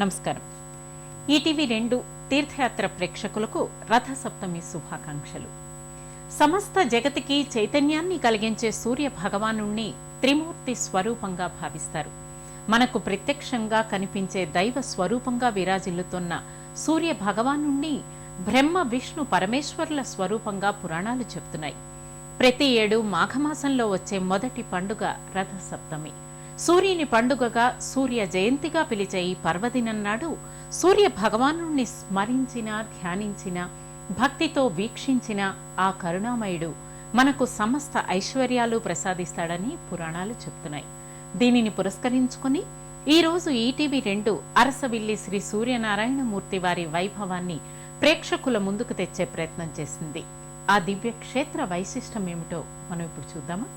నమస్కారం. ఈటీవీ రెండు తీర్థయాత్ర ప్రేక్షకులకు రథసప్తమి శుభాకాంక్షలు. సమస్త జగతికి చైతన్యాన్ని కలిగించే సూర్య భగవానుణ్ణి త్రిమూర్తి స్వరూపంగా భావిస్తారు. మనకు ప్రత్యక్షంగా కనిపించే దైవ స్వరూపంగా విరాజిల్లుతున్న సూర్య భగవానుణ్ణి బ్రహ్మ విష్ణు పరమేశ్వరుల స్వరూపంగా పురాణాలు చెప్తున్నాయి ప్రతి ఏడు మాఘమాసంలో వచ్చే మొదటి పండుగ రథసప్తమి. సూర్యుని పండుగగా సూర్య జయంతిగా పిలిచే ఈ పర్వదినం నాడు సూర్య భగవానుణ్ణి స్మరించిన ధ్యానించిన భక్తితో వీక్షించిన ఆ కరుణామయుడు మనకు సమస్త ఐశ్వర్యాలు ప్రసాదిస్తాడని పురాణాలు చెప్తున్నాయి. దీనిని పురస్కరించుకుని ఈ రోజు ఈటీవీ రెండు అరసవిల్లి శ్రీ సూర్యనారాయణమూర్తి వారి వైభవాన్ని ప్రేక్షకుల ముందుకు తెచ్చే ప్రయత్నం చేసింది. ఆ దివ్య క్షేత్ర వైశిష్టం ఏమిటో మనం ఇప్పుడు చూద్దామా?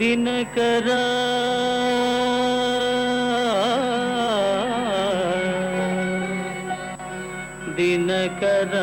ದಿನಕರ. ದಿನಕರ.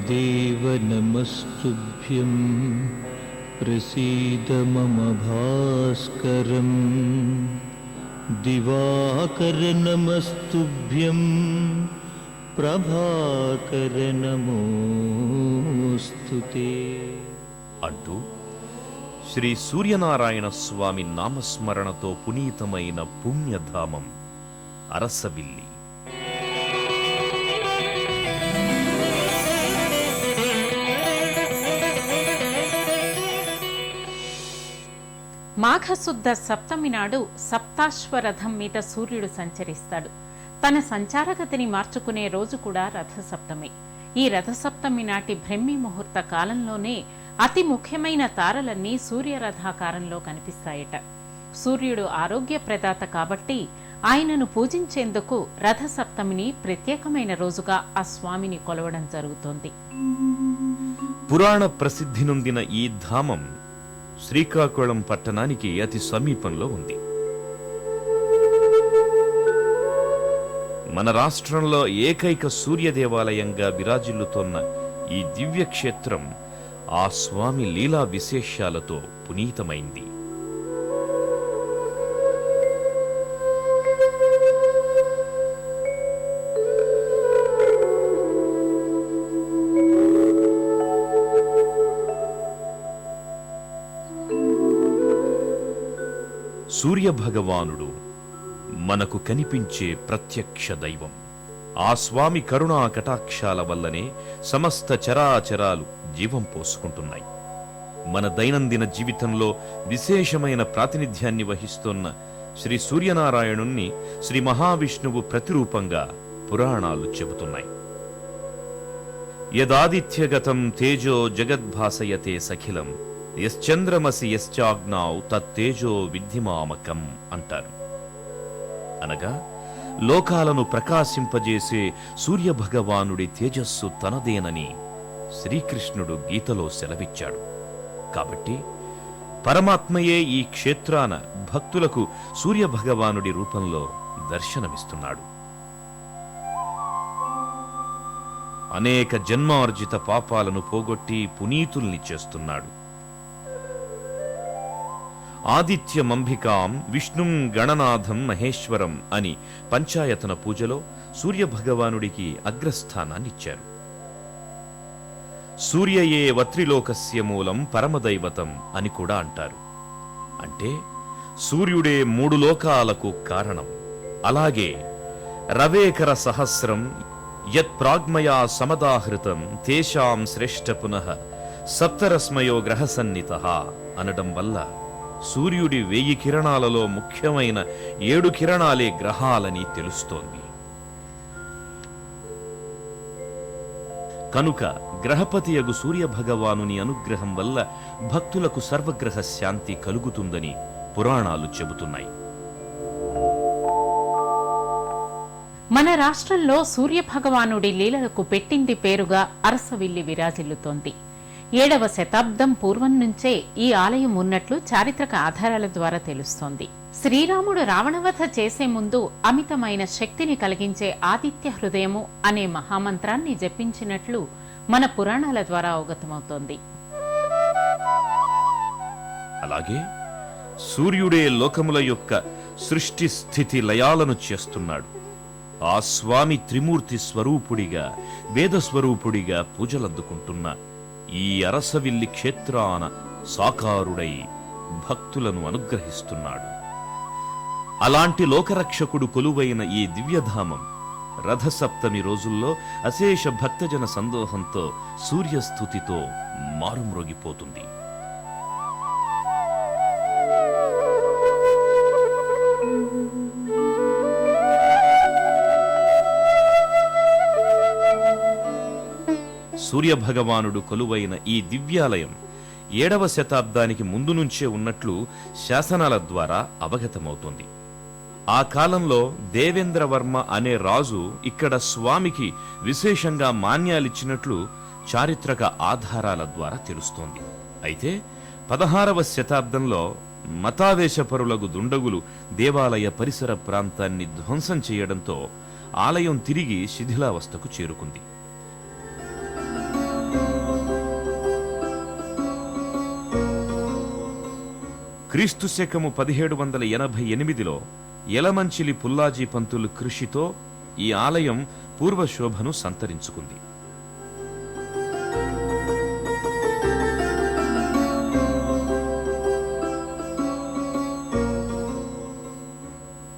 आदिदेव नमस्तुभ्यं प्रसीद मम भास्करम् दिवाकर नमस्तुभ्यं प्रभाकर नमोऽस्तु ते అంటూ శ్రీ సూర్యనారాయణ స్వామి నామస్మరణతో పునీతమైన పుణ్యధామం అరసవిల్లి మాఘశుద్ధ సప్తమి నాడు సప్తాశ్వరథం మీద సూర్యుడు సంచరిస్తాడు. తన సంచారగతిని మార్చుకునే రోజు కూడా రథసప్తమి. ఈ రథసప్తమి నాటి బ్రహ్మి ముహూర్త కాలంలోనే అతి ముఖ్యమైన తారలన్నీ సూర్యరథాకారంలో కనిపిస్తాయట. సూర్యుడు ఆరోగ్య ప్రదాత కాబట్టి ఆయనను పూజించేందుకు రథసప్తమిని ప్రత్యేకమైన రోజుగా ఆ స్వామిని కొలవడం జరుగుతోంది. పురాణ ప్రసిద్ధి నొందిన ఈ ధామం శ్రీకాకుళం పట్టణానికి అతి సమీపంలో ఉంది. మన రాష్ట్రంలో ఏకైక సూర్య దేవాలయంగా విరాజిల్లుతోన్న ఈ దివ్య క్షేత్రం ఆ స్వామి లీలా విశేషాలతో పునీతమైంది. సూర్య భగవానుడు మనకు కనిపించే ప్రత్యక్ష దైవం. ఆ స్వామి కరుణా కటాక్షాల వల్లనే సమస్త చరాచరాలు జీవం పోసుకుంటున్నాయి. మన దైనందిన జీవితంలో విశేషమైన ప్రాతినిధ్యాన్ని వహిస్తున్న శ్రీ సూర్యనారాయణుణ్ణి శ్రీ మహావిష్ణువు ప్రతిరూపంగా పురాణాలు చెబుతున్నాయి. యదాదిత్యగతం తేజో జగద్భాసయతే సఖిలం యశ్చంద్రమసి యశ్చాగ్నావ్ తత్తేజో విద్ధిమామకం అంటారు. అనగా లోకాలను ప్రకాశింపజేసే సూర్యభగవానుడి తేజస్సు తనదేనని శ్రీకృష్ణుడు గీతలో సెలవిచ్చాడు. కాబట్టి పరమాత్మయే ఈ క్షేత్రాన భక్తులకు సూర్యభగవానుడి రూపంలో దర్శనమిస్తున్నాడు. అనేక జన్మార్జిత పాపాలను పోగొట్టి పునీతుల్ని చేస్తున్నాడు. ఆదిత్యమంభికాం విష్ణుం గణనాథం మహేశ్వరం అని పంచాయతన పూజలో సూర్యభగవానుడికి అగ్రస్థానాన్నిచ్చారు. సూర్యయే వత్రిలోకస్య మూలం పరమదైవతం అని కూడా అంటారు. అంటే సూర్యుడే మూడు లోకాలకు కారణం. అలాగే రవేకర సహస్రం యత్ ప్రాగ్మయా సమదాహృతం తేషాం శ్రేష్ఠ పునః సప్తరస్మయో గ్రహసన్నిత అనడం వల్ల సూర్యుడి వెయ్యి కిరణాలలో ముఖ్యమైన ఏడు కిరణాలే గ్రహాలని తెలుస్తోంది. కనుక గ్రహపతియగు సూర్య భగవానుని అనుగ్రహం వల్ల భక్తులకు సర్వగ్రహ శాంతి కలుగుతుందని పురాణాలు చెబుతున్నాయి. మన రాష్ట్రంలో సూర్యభగవానుడి లీలలకు పెట్టింది పేరుగా అరసవిల్లి విరాజిల్లుతోంది. ఏడవ శతాబ్దం పూర్వం నుంచే ఈ ఆలయం ఉన్నట్లు చారిత్రక ఆధారాల ద్వారా తెలుస్తోంది. శ్రీరాముడు రావణవధ చేసే ముందు అమితమైన శక్తిని కలిగించే ఆదిత్య హృదయము అనే మహామంత్రాన్ని జపించినట్లు మన పురాణాల ద్వారా అవగతమవుతోంది. అలాగే సూర్యుడే లోకముల యొక్క సృష్టి స్థితి లయాలను చేస్తున్నాడు. ఆ స్వామి త్రిమూర్తి స్వరూపుడిగా వేద స్వరూపుడిగా పూజలందుకుంటున్నా ఈ అరసవిల్లి క్షేత్రాన సాకారుడై భక్తులను అనుగ్రహిస్తున్నాడు. అలాంటి లోకరక్షకుడు కొలువైన ఈ దివ్యధామం రథసప్తమి రోజుల్లో అశేష భక్తజన సందోహంతో సూర్యస్థుతితో మారుమ్రోగిపోతుంది. సూర్యభగవానుడు కొలువైన ఈ దివ్యాలయం ఏడవ శతాబ్దానికి ముందు నుంచే ఉన్నట్లు శాసనాల ద్వారా అవగతమవుతోంది. ఆ కాలంలో దేవేంద్రవర్మ అనే రాజు ఇక్కడ స్వామికి విశేషంగా మాన్యాలిచ్చినట్లు చారిత్రక ఆధారాల ద్వారా తెలుస్తోంది. అయితే పదహారవ శతాబ్దంలో మతావేశపరులకు దుండగులు దేవాలయ పరిసర ప్రాంతాన్ని ధ్వంసం చేయడంతో ఆలయం తిరిగి శిథిలావస్థకు చేరుకుంది. క్రీస్తు శకము పదిహేడు వందల ఎనభై ఎనిమిదిలో ఎలమంచిలి పుల్లాజీ పంతులు కృషితో ఈ ఆలయం పూర్వశోభను సంతరించుకుంది.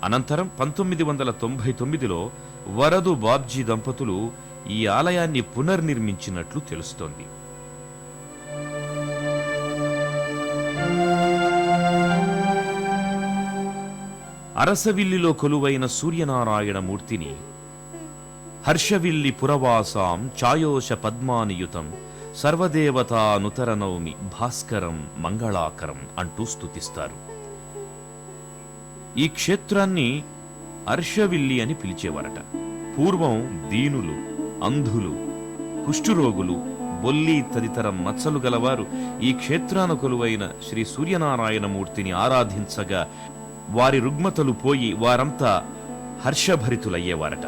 అనంతరం పంతొమ్మిది వందల తొంభై తొమ్మిదిలో వరదు బాబ్జీ దంపతులు ఈ ఆలయాన్ని పునర్నిర్మించినట్లు తెలుస్తోంది. అరసవిల్లిలో కొలువైన సూర్యనారాయణ మూర్తిని హర్షవిల్లి పురవాసాం ఛాయోష పద్మానియుతం సర్వదేవతానుతరనౌమి భాస్కరం మంగళాకరం అంటూ స్థుతిస్తారు ఈ క్షేత్రాన్ని హర్షవిల్లి అని పిలిచేవారట. పూర్వం దీనులు అంధులు కుష్ఠురోగులు బొల్లి తదితర మచ్చలు గలవారు ఈ క్షేత్రాన కొలువైన శ్రీ సూర్యనారాయణ మూర్తిని ఆరాధించగా వారి రుగ్మతలు పోయి వారంతా హర్షభరితులయ్యేవారట.